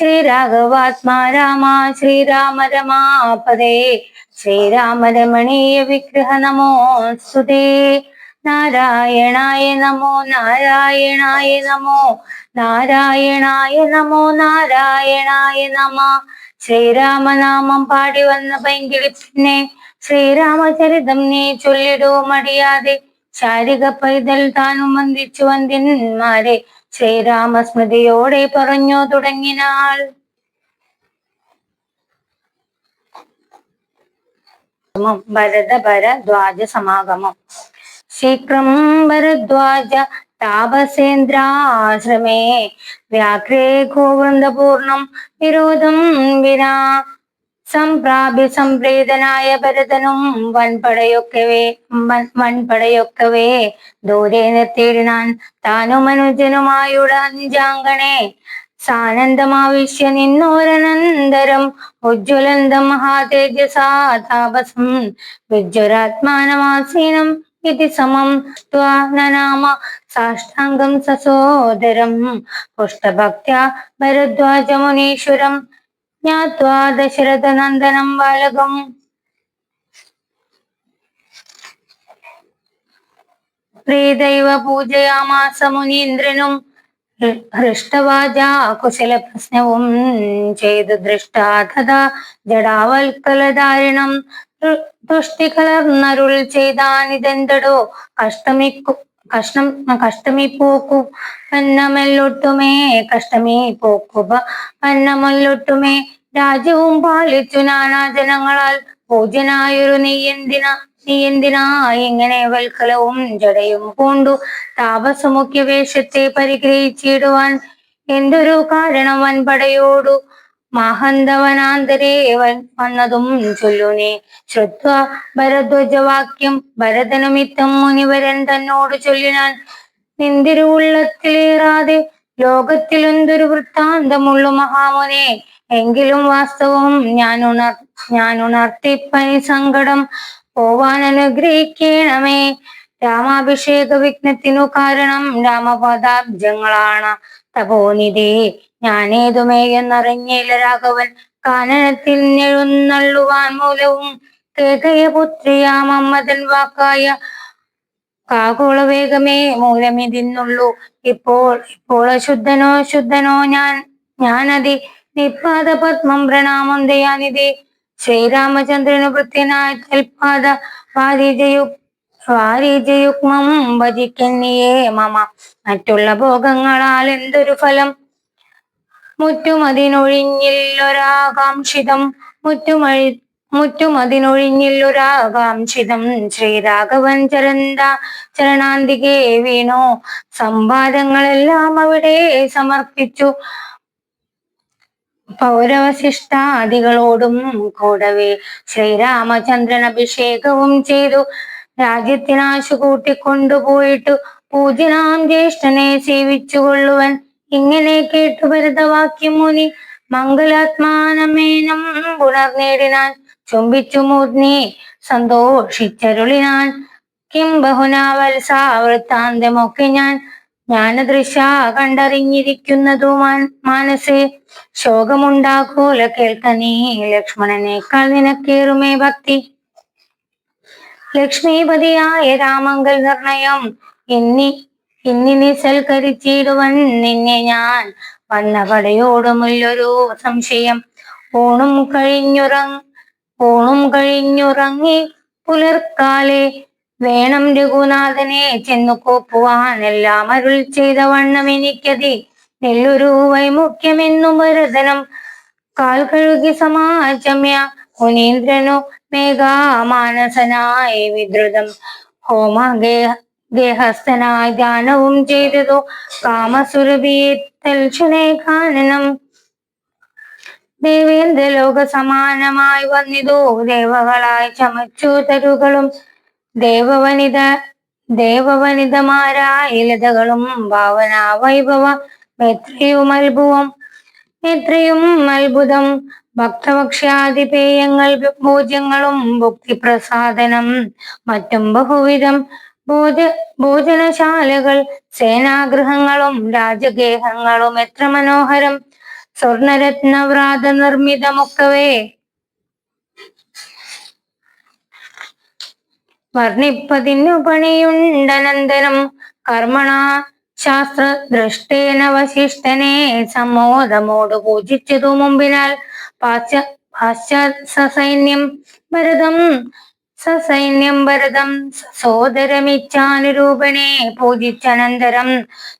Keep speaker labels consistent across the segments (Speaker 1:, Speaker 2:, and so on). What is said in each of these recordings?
Speaker 1: ശ്രീരാഘവാത്മാ രാമ ശ്രീരാമ രമാപദേ ശ്രീരാമ രമണീയ വിഗ്രഹ നമോസ്തുതേ. നാരായണായ നമോ നാരായണായ നമോ നാരായണായ നമോ നാരായണായ നമ. ശ്രീരാമനാമം പാടി വന്ന പൈങ്കിളി പിന്നെ ശ്രീരാമചരിതം നീ ചൊല്ലിടൂ മടിയാതെ. ശാരിക പൈതൽ താനും വന്ദിച്ചു വന്ധ്യന്മാരെ. ശ്രീരാമസ്മൃതിയോടെ പറഞ്ഞു തുടങ്ങിനാൾ ഭരത ഭരദ്വാജ സമാഗമം ശീഘ്രം ഭരദ്വാജ താപസേന്ദ്രാശ്രമേ വ്യാഘ്രേ ഗോവൃന്ദപൂർണം വിരോധം വിനാ സംപ്രാപ്യ സംപ്രീതനായ ഭരതനും വൻപടയൊക്കവേ വൻ- വൻപടയൊക്കവേ. ദൂരെ നിർത്തിയിടാൻ താനും അനുജനുമായുള്ള അഞ്ചാങ്കണേ. സാനന്ദമാവിശ്യ നിന്നോരനന്തരം ഉജ്ജ്വലന്തം മഹാതേജസാതാപസം വിജ്വരാത്മാനമാസീനം ഇതി സമം നാമ സാഷ്ടാംഗം സസോദരം പുഷ്ടഭക്ത്യാ ഭരദ്വാജമുനീശ്വരം ജ്ഞാത്വാ ദശരഥനന്ദനം ബാലകം പ്രീതൈവ പൂജയാമാസ മുനീന്ദ്രനും ഹൃഷ്ടവാച കുശല പ്രശ്നവും ചെയ്തു ദൃഷ്ടാ ജടാവൽക്കലധാരണം ദൃഷ്ടി കലർന്നരുൾ ചെയ്താനിതെന്തടോ കഷ്ടമിക്കു കഷ്ടം കഷ്ടമി പോക്കു പന്നമല്ലൊട്ടുമേ കഷ്ടമി പോക്കുക പന്നമല്ലൊട്ടുമേ രാജ്യവും പാലിച്ചു നാനാ ജനങ്ങളാൽ പൂജനായൊരു എന്തിനാ നീ എന്തിനാ? ഇങ്ങനെ വൽക്കലവും ജടയും പൂണ്ടു. താപസമുഖ്യ വേഷത്തെ പരിഗ്രഹിച്ചിടുവാൻ എന്തൊരു കാരണം വൻപടയോടു? മാഹന്തവനാന്തരേ വൻ- വന്നതും ചൊല്ലുനെ. ശ്രുത്വ ഭരധ്വജവാക്യം ഭരതനുമിത്തം മുനിവരൻ തന്നോട് ചൊല്ലിനാൻ. നിന്തിരുവുള്ളത്തിലേറാതെ ലോകത്തിലെന്തൊരു വൃത്താന്തമുള്ളു മഹാമുനെ. എങ്കിലും വാസ്തവം ഞാൻ ഉണർ ഞാൻ ഉണർത്തിപ്പനി സങ്കടം പോവാൻ അനുഗ്രഹിക്കണമേ. രാമാഭിഷേക വിഘ്നത്തിനു കാരണം രാമപദാബ്ജങ്ങളാണ്. തപോനിധി ഞാനേതുമേ എന്നറിഞ്ഞില്ല രാഘവൻ. കാനനത്തിൽ എഴുന്നള്ളുവാൻ മൂലവും കേകയപുത്രിയാം അമ്മതൻ വാക്കായ കാകുള വേഗമേ മൂലമിതിന്നുള്ളൂ. ഇപ്പോൾ ഇപ്പോൾ അശുദ്ധനോ ശുദ്ധനോ ഞാൻ ഞാനതി നിപ്പാത പത്മം പ്രണാമം ദയാനിധി. ശ്രീരാമചന്ദ്രനു വൃത്യനായ തൽപാദ വാരിജയു വാരിജയുഗ്മം ഭജിക്കന്നിയേ മമ. മറ്റുള്ള ഭോഗങ്ങളാൽ എന്തൊരു ഫലം? മുറ്റുമതിനൊഴിഞ്ഞില്ലൊരാകാംക്ഷിതം. മുറ്റുമഴി മുറ്റുമതിനൊഴിഞ്ഞില്ലൊരാകാംക്ഷിതം. ശ്രീരാഘവൻ ചരന്ത ചരണാന്തികേ വീണോ. സംവാദങ്ങളെല്ലാം അവിടെ സമർപ്പിച്ചു. പൗരവശിഷ്ടാദികളോടും കൂടവേ ശ്രീരാമചന്ദ്രൻ അഭിഷേകവും ചെയ്തു. രാജ്യത്തിനാശു കൂട്ടിക്കൊണ്ടുപോയിട്ടു പൂജനാം ജ്യേഷ്ഠനെ സേവിച്ചുകൊള്ളുവൻ. ഇങ്ങനെ കേട്ടു ഭരതവാക്യം മുനി മംഗലാത്മാനമേനം പുണർനേടിനാൻ ചുംബിച്ചു മൂർന്നി സന്തോഷിച്ചരുളിനാൻ. കിം ബഹുനാ വത്സ വൃത്താന്തമൊക്കെ ഞാൻ. ജ്ഞാനദൃശ കണ്ടറിഞ്ഞിരിക്കുന്നതു മാൻ മാനസേ ശോകമുണ്ടാകൂല കേൾക്കനീ ലക്ഷ്മണനേക്കാൾ നിനക്കേറുമേ ഭക്തി. ലക്ഷ്മീപതിയായ രാമങ്കൽ നിർണയം. ഇന്നി ഇന്നിനി സൽക്കരിച്ചിടുവൻ നിന്നെ ഞാൻ വന്ന പടയോടുമുള്ളൊരു സംശയം. ഊണും കഴിഞ്ഞുറങ് ഊണും കഴിഞ്ഞുറങ്ങി പുലർക്കാലെ വേണം രഘുനാഥനെ ചെന്നു കോപ്പുവാൻ. എല്ലാം അരുൾ ചെയ്ത വണ്ണം എനിക്കതി. നെല്ലൊരു വൈമുഖ്യമെന്നു ഭരതനം കാൽ കഴുകി സമാചമ്യ മുനീന്ദ്രനു മേഘാമാനസനായി വിദ്രുതം ഹോമ ഗേഹ ഗേഹസ്ഥനായി ധ്യാനവും ചെയ്തതു. കാമസുരഭിയെ തൽക്ഷണേ കാനനം ദേവേന്ദ്ര ലോക സമാനമായി വന്നിതു. ദേവകളായി ചമച്ചു തരുകളും ദേവവനിത ദേവവനിതമാരായ ലതകളും ഭാവന വൈഭവ മെത്രയും അത്ഭുവം മെത്രയും അത്ഭുതം ഭക്തഭക്ഷ്യാദിപേയങ്ങൾ ഭോജ്യങ്ങളും ഭുക്തിപ്രസാദനം മറ്റും ബഹുവിധം ഭോജ ഭോജനശാലകൾ സേനാഗൃഹങ്ങളും രാജഗേഹങ്ങളും എത്ര മനോഹരം. സ്വർണരത്നവ്രാത നിർമ്മിതമൊക്കവേ. വർണിപ്പതിനു പണിയുണ്ടനന്തരം കർമ്മണ ശാസ്ത്ര ദൃഷ്ടേന വശിഷ്ഠനെ സമ്മോദമോട് പൂജിച്ചതു മുമ്പിനാൽ പാശ്ച പാശ്ചാത് സസൈന്യം ഭരതം. സസൈന്യം ഭരതം. സോദരമിച്ഛാനുരൂപണെ പൂജിച്ചനന്തരം.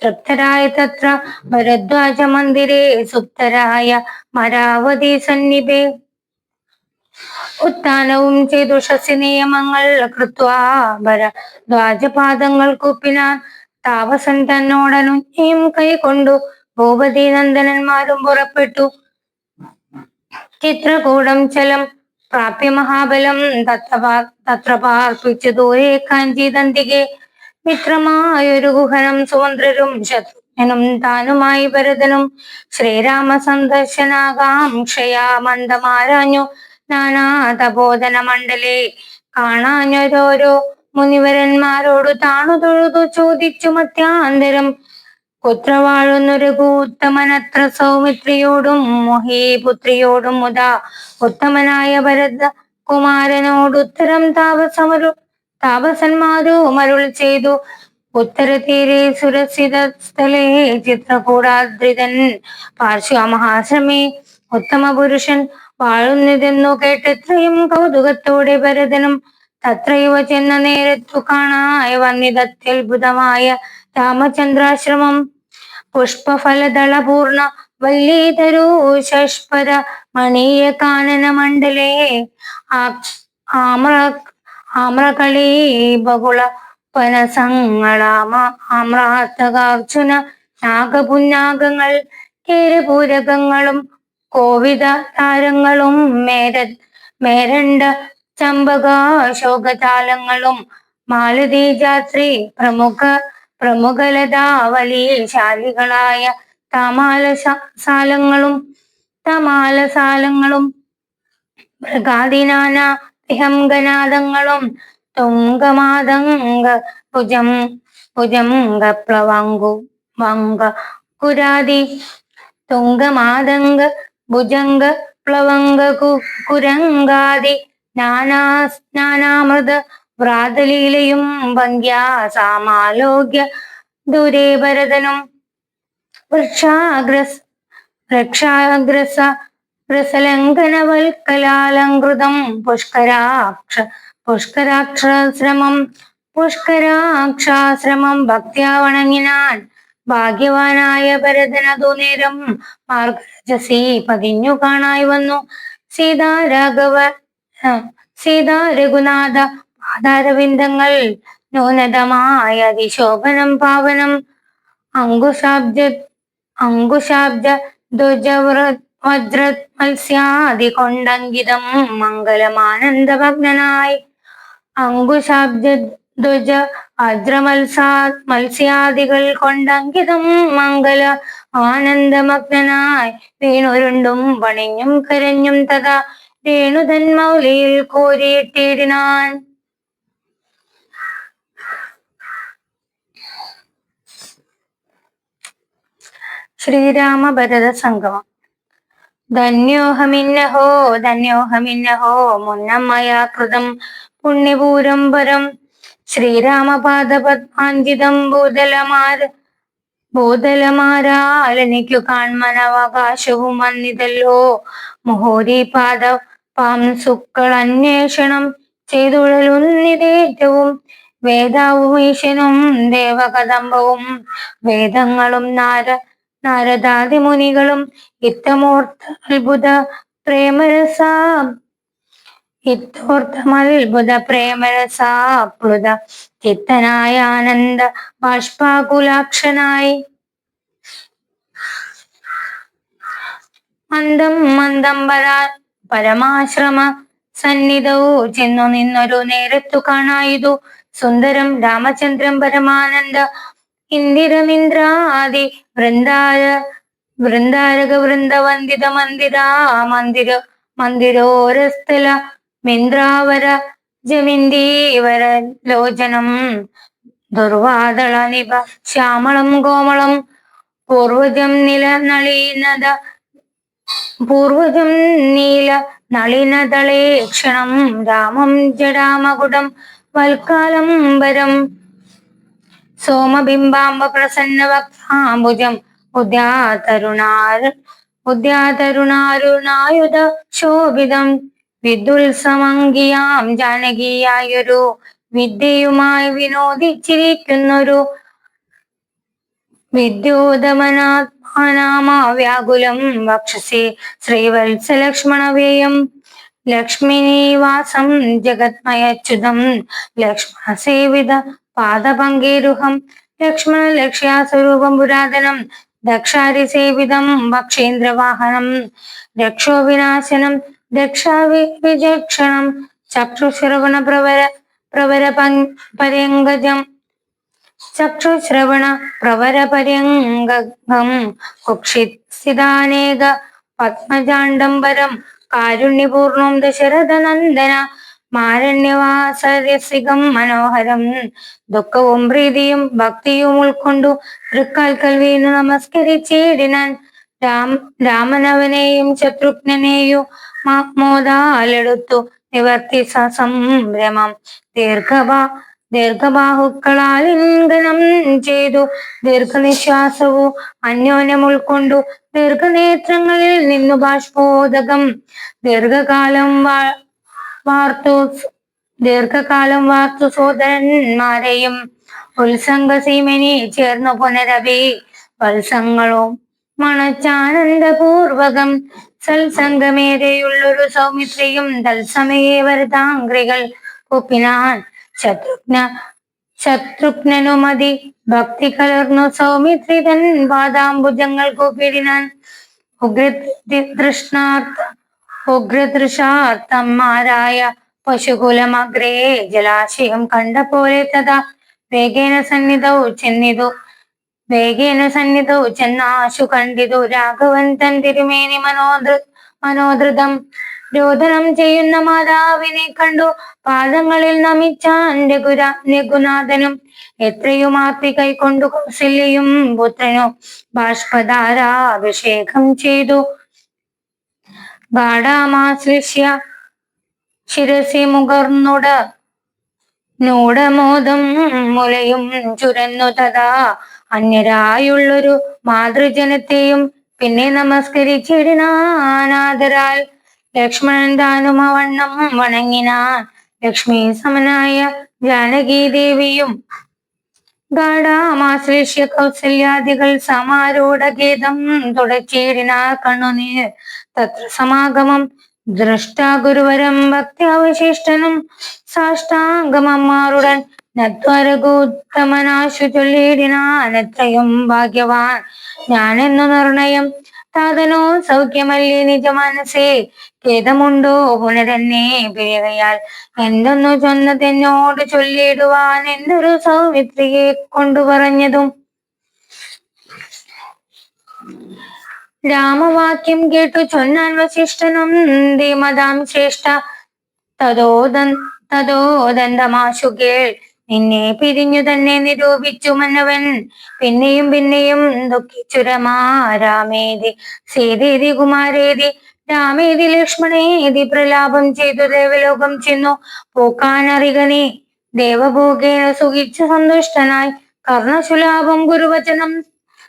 Speaker 1: തൃപ്തരായ തത്ര ഭരദ്വാജ മന്ദിരെ സുപ്തരായ മരാവതി സന്നിഭേ ഉത്ഥാനവും ചെയ്തു ഷസി നിയമങ്ങൾ കൃത്വാ കുപ്പിനാൻ താപസൻ തന്നോടനുജ്ഞയും കൈകൊണ്ടു ഭൂപതി നന്ദനന്മാരും പുറപ്പെട്ടു. ചിത്രകൂടം ചലം പ്രാപ്യ മഹാബലം തത്ര പാർപ്പിച്ചു ദൂരെ കാഞ്ചിതന്തികെ മിത്രമായൊരു ഗുഹനം സുമന്ത്രരും ശത്രുഘ്നും താനുമായി ഭരതനും. ശ്രീരാമ സന്ദർശനാകാംക്ഷയാ മന്ദമാരാഞ്ഞു നാനാതബോധന മണ്ഡലേ കാണാഞ്ഞൊരോരോ മുനിവരന്മാരോട് താണു തൊഴുതു ചോദിച്ചു മത്യാന്തരം. പുത്രവാഴുന്നു കൂത്തമനത്ര സൗമിത്രിയോടും മൊഹീപുത്രിയോടും മുതാ ഉത്തമനായ ഭരത കുമാരനോട് ഉത്തരം താപസമരു താപസന്മാരു മരുൾ ചെയ്തു. ഉത്തരതീരെ സുരക്ഷിത സ്ഥലേ ചിത്രകൂടാദ്രിതൻ. പാർശ്വമഹാശ്രമേ ഉത്തമ പുരുഷൻ വാഴുന്നതെന്നു കേട്ടത്രയും കൗതുകത്തോടെ ഭരതനും തത്രയുവ ചെന്ന നേരത്തു കാണായ വന്നിതത്യത്ഭുതമായ രാമചന്ദ്രാശ്രമം. പുഷ്പഫലദളപൂർണ മണീയ കാനന മണ്ഡലേ. ആമ്ര ആമ്രകളീ ബഹുള പനസങ്ങളാമ ആമ്രാത്തകാർജുന നാഗപുന്നാഗങ്ങൾ കേരപൂരകങ്ങളും കോവിത താരങ്ങളും മേര മേരണ്ട ചമ്പകാശോകതാലങ്ങളും മാലതീ ജാത്രി പ്രമുഖ പ്രമുഖലതാവലീശാലികളായ തമാലസാലങ്ങളും തമാലസാലങ്ങളും മൃഗാദിനാന വിഹംഗനാദങ്ങളും തുംഗമാതംഗ ഭുജം ഭുജംഗ പ്ലവങ്കു വങ്ക കുരാതി തുംഗമാതംഗ ഭുജംഗ പ്ലവംഗ നാനാ നാനാമൃത വ്രാതലീലയും ഭംഗ്യാ സാമാലോക്യ ദൂരേ ഭരതനും വൃക്ഷാഗ്രസ് വൃക്ഷാഗ്രസ രസലംഘനവൽക്കലാലങ്കൃതം പുഷ്കരാക്ഷ പുഷ്കരാക്ഷാശ്രമം പുഷ്കരാക്ഷാശ്രമം ഭക്തിയാ വണങ്ങിനാൻ. ഭാഗ്യവാനായ ഭരതനതു നേരം മാർഗരജസി പതിഞ്ഞു കാണായി വന്നു. സീതാ രാഘവ ആ, സീതാ രഘുനാഥ പാദാരവിന്ദങ്ങൾ ന്യൂനതമായ അതിശോഭനം പാവനം അങ്കുശാബ്ദ അങ്കുശാബ്ദ ധ്വജവ്ര വജ്ര മത്സ്യാദി കൊണ്ടങ്കിതം മംഗലമാനന്ദഭഗ്നായി ദുജ ധ്വജ വജ്രമത്സാ മത്സ്യാദികൾ കൊണ്ടങ്കിതം മംഗല ആനന്ദമഗ്നായി വീണുരുണ്ടും പണിഞ്ഞും കരഞ്ഞും തഥാ രേണുതൻ മൗലിയിൽ കോരിയിട്ടിടിനാൻ ശ്രീരാമ ഭരത സംഗമം. ധന്യോഹമിന്നഹോ ധന്യോഹമിന്നഹോ മുന്നമ്മയാ കൃതം പുണ്യപൂരം പരം ശ്രീരാമപാദപത്മാഞ്ചിതം ഭൂതലമാര ഭൂതലമാരാലനിക്കു കാൺമനവകാശവും വന്നിതല്ലോ. മുഹോരി പാദ പാംസുക്കൾ അന്വേഷണം ചെയ്തുഴലുന്നിതേറ്റവും വേദാവും ദേവകദമ്പവും ദേവകദംബവും. വേദങ്ങളും നാര നാരദാദി മുനികളും ഇത്തമോർത്ത അത്ഭുത പ്രേമരസാ ഇത്തോർത്ഥമത്ഭുത പ്രേമരസാപ്ലുത ചിത്തനായ ആനന്ദ ബാഷ്പാകുലാക്ഷനായി. മന്ദം മന്ദം പരാ പരമാശ്രമ സന്നിധവും. ചെന്നു നിന്നൊരു നേരത്തു കാണായതു. സുന്ദരം രാമചന്ദ്രൻ പരമാനന്ദ ഇന്ദിരമിന്ദ്രാദി വൃന്ദാര വൃന്ദാരക വൃന്ദവന്ദിത മന്ദിരാ മന്ദിര മന്ദിരോരസ്ഥല മിന്ദ്രാവര ജമിന്ദീവര ലോചനം. ദുർവാദള നിപ ശ്യാമളം കോമളം പൂർവജം നില പൂർവജം നീല നളിനതളേക്ഷണം രാമം ജടാമകുടം വൽക്കാലംബരം സോമബിംബാംബ പ്രസന്ന വക്താംബുജം ഉദ്യാതരുണാർ ഉദ്യാതരുണാരുണായുധ ശോഭിതം. വിദുത്സമംഗിയാം ജാനകിയായൊരു വിദ്യയുമായി വിനോദിച്ചിരിക്കുന്നൊരു വിദ്യോതമനാത്മാനാമ വ്യാകുലം വക്ഷസി ശ്രീവത്സലക്ഷ്മണവേയം ലക്ഷ്മിനിവാസം ജഗത്മയച്യുതം ലക്ഷ്മണ സേവിത പാദപങ്കേരുഹം ലക്ഷ്മണ ലക്ഷ്യാസ്വരൂപം പുരാതനം ദക്ഷാരി സേവിതം ഭക്ഷേന്ദ്രവാഹനം രക്ഷോ വിനാശനം ദക്ഷാവി വിചക്ഷണം ചക്ഷുശ്രവണ പ്രവര പ്രവര പര്യങ്കജം ചക്ഷുശ്രവണ പ്രവരപര്യങ്കം കുക്ഷിസിതാനേക പത്മജാണ്ഡംബരം കാരുണ്യപൂർണം ദശരഥ നന്ദന മാരണ്യവാസരസികം മനോഹരം. ദുഃഖവും പ്രീതിയും ഭക്തിയും ഉൾക്കൊണ്ടു തൃക്കാൽക്കൽ വീണു നമസ്കരിച്ചിടിനാൻ രാം രാമനവനെയും ശത്രുഘ്നെയും മോദാലെടുത്തു നിവർത്തി സസംരമം. ദീർഘബാ ദീർഘബാഹുക്കളാലിംഗനം ചെയ്തു. ദീർഘനിശ്വാസവും അന്യോന്യം ഉൾക്കൊണ്ടു ദീർഘനേത്രങ്ങളിൽ നിന്നു ബാഷ്പോദകം. ദീർഘകാലം വാർത്തു ദീർഘകാലം വാർത്തു സോദരന്മാരെയും ഉത്സംഗസീമനി ചേർന്നു പുനരവി വത്സങ്ങളും മണച്ചാനന്ദപൂർവകം സത്സംഗമേരെയുള്ളൊരു സൗമിത്രിയും തത്സമയേ വരതാംഗ്രികൾ കുപ്പിനാൻ ശത്രുഘ്ന ശത്രുഘ്നനുമതി. ഭക്തി കലർന്നു സൗമിത്രി തൻ പാദാംബുജങ്ങൾ കൂപ്പിടിനാൻ ഉഗ്രതൃഷ്ണാർത്ഥ ഉഗ്രതൃഷാർത്ഥന്മാരായ പശുകുലമഗ്രേ? ജലാശയം കണ്ട പോലെ തഥാ. വേഗേന സന്നിധ ചെന്നിതു. വേഗേന സന്നിധ ചെന്നാശു കണ്ടിതു. രാഘവൻ തൻ തിരുമേനി മനോദൃ മനോധൃതം രോദനം ചെയ്യുന്ന മാതാവിനെ കണ്ടു. പാദങ്ങളിൽ നമിച്ചാൻ രഘുര രഘുനാഥനും എത്രയും ആർത്തി കൈക്കൊണ്ടു കൗശല്യയും പുത്രനോ ബാഷ്പധാരാഭിഷേകം ചെയ്തു. ഗാഢാമാശ്ലിഷ്യ ശിരസി മുകർന്നുട നൂടമോദം മുലയും ചുരന്നു തഥാ. അന്യരായുള്ളൊരു മാതൃജനത്തെയും പിന്നെ നമസ്കരിച്ചിടിനാനാദരാൽ ലക്ഷ്മണൻ താനും അവണ്ണം വണങ്ങിനാൻ ലക്ഷ്മി സമനായ ജാനകി ദേവിയും ഗാഠാമാശ്ലേഷ്യ കൗസല്യാദികൾ സമാരൂഢഗീതം തുടച്ചേരിനാ കണ്ണുനീർ. തത്ര സമാഗമം ദൃഷ്ടാ ഗുരുവരം ഭക്തിയാവശിഷ്ടനും സാഷ്ടാംഗമന്മാരുടൻ നദ്വരഗോത്തമനാശു ചൊല്ലിടിനാൻ എത്രയും ഭാഗ്യവാൻ. ഞാനെന്നു നിർണയം താതനോ സൗഖ്യമല്ലേ നിജ മനസ്സേ? ഖേദമുണ്ടോ? പുനരന്നെ പേരയാൽ എന്തൊന്നു ചൊന്നതെന്നോട് ചൊല്ലിയിടുവാൻ എന്തൊരു സൗമിത്രിയെ കൊണ്ടു പറഞ്ഞതും? രാമവാക്യം കേട്ടു ചൊന്നാൻ വശിഷ്ഠനും ധീമതാം ശ്രേഷ്ഠ. തതോദൻ തതോദന്തമാശു കേൾ നിന്നെ പിരിഞ്ഞു തന്നെ നിരൂപിച്ചു മന്നവൻ. പിന്നെയും പിന്നെയും ദുഃഖിച്ചുരമാരാമേതി സീതേതി കുമാരേതി രാമേതി ലക്ഷ്മണേതി പ്രലാപം ചെയ്തു ദേവലോകം ചെന്നു. പൂക്കാനറികനെ ദേവഭോഗേന സുഖിച്ചു സന്തുഷ്ടനായി. കർണശുലാഭം ഗുരുവചനം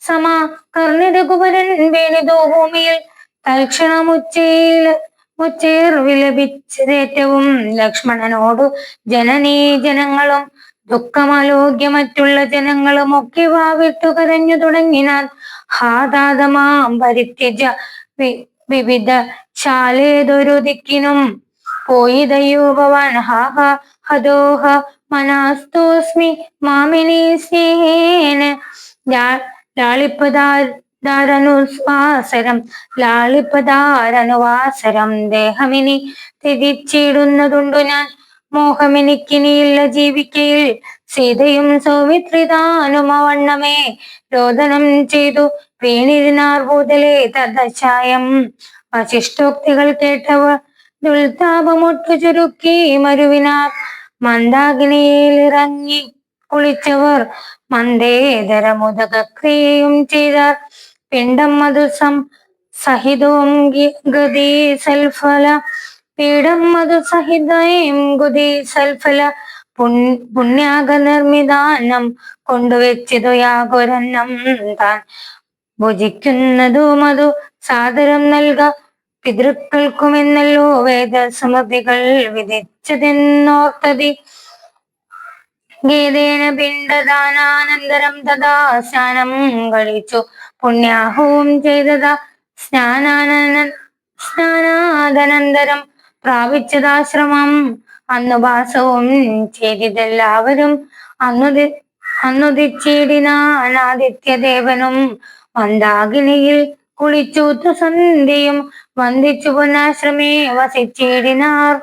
Speaker 1: സമാ. കർണിരഘുവരൻ വേണിതോ ഭൂമിയിൽ. തൽക്ഷണമുച്ചയിൽ മുച്ചേർ വിലപിച്ചതേറ്റവും ലക്ഷ്മണനോടു ജനനീ ജനങ്ങളും ദുഃഖമാലോക്യ മറ്റുള്ള ജനങ്ങളും ഒക്കെ വാവിട്ടു കരഞ്ഞു തുടങ്ങിനാൽ ഹാതാതമാം പരിത്യജ വിവിധ ശാലേതൊരു ദിക്കിനും പോയി ദയൂപവാൻ ഹാഹ ഹദോഹ മനാസ്തോസ്മി മാമിനി സ്നേഹേന. ലാളിപ്പതാ ധാരനുസ്വാസരം ലാളിപ്പതാരനുവാസരം ദേഹമിനി തിരിച്ചിടുന്നതുണ്ടു ഞാൻ. മോഹമെനിക്കിനിയില്ല ജീവിക്കയിൽ. സീതയും സൗമിത്രിതാനുമവണ്ണമേ രോദനം ചെയ്തു വീണിരുന്നാർഭൂതലേ തദ്ശായം. വശിഷ്ടോക്തികൾ കേട്ടവർ ദുൽതാപമൊട്ടു ചുരുക്കി മരുവിനാർ. മന്ദാഗ്നിയിലിറങ്ങി കുളിച്ചവർ മന്ദേതരമുദകക്രിയയും ചെയ്താർ. പിണ്ടം സം സഹിതവും ഗി- ഗതി സൽഫല. മധു സഹിതയും ഗുതി സൽഫല. പുണ്യാഗ നിർമ്മിതാനം കൊണ്ടുവെച്ചതു യാകുരന്നം താൻ ഭുജിക്കുന്നതു മധു സാദരം നൽക. പിതൃക്കൾക്കുമെന്നല്ലോ വേദസമൃദ്ധികൾ വിധിച്ചതെന്നോർത്തതി. ഗീതേന പിണ്ടദാനാനന്തരം തഥാ സ്നാനം കഴിച്ചു പുണ്യാഹവും ചെയ്തതാ. സ്നാനാനന സ്നാനാദനന്തരം പ്രാപിച്ചതാശ്രമം. അന്നുപാസവും ചെയ്തിതെല്ലാവരും അന്നുതി അന്നുദിച്ചിടിനാനാദിത്യദേവനും മന്ദാകിനിയിൽ കുളിച്ചൂത്തു സന്ധ്യയും വന്ദിച്ചു പുനാശ്രമേ വസിച്ചിടിനാർ.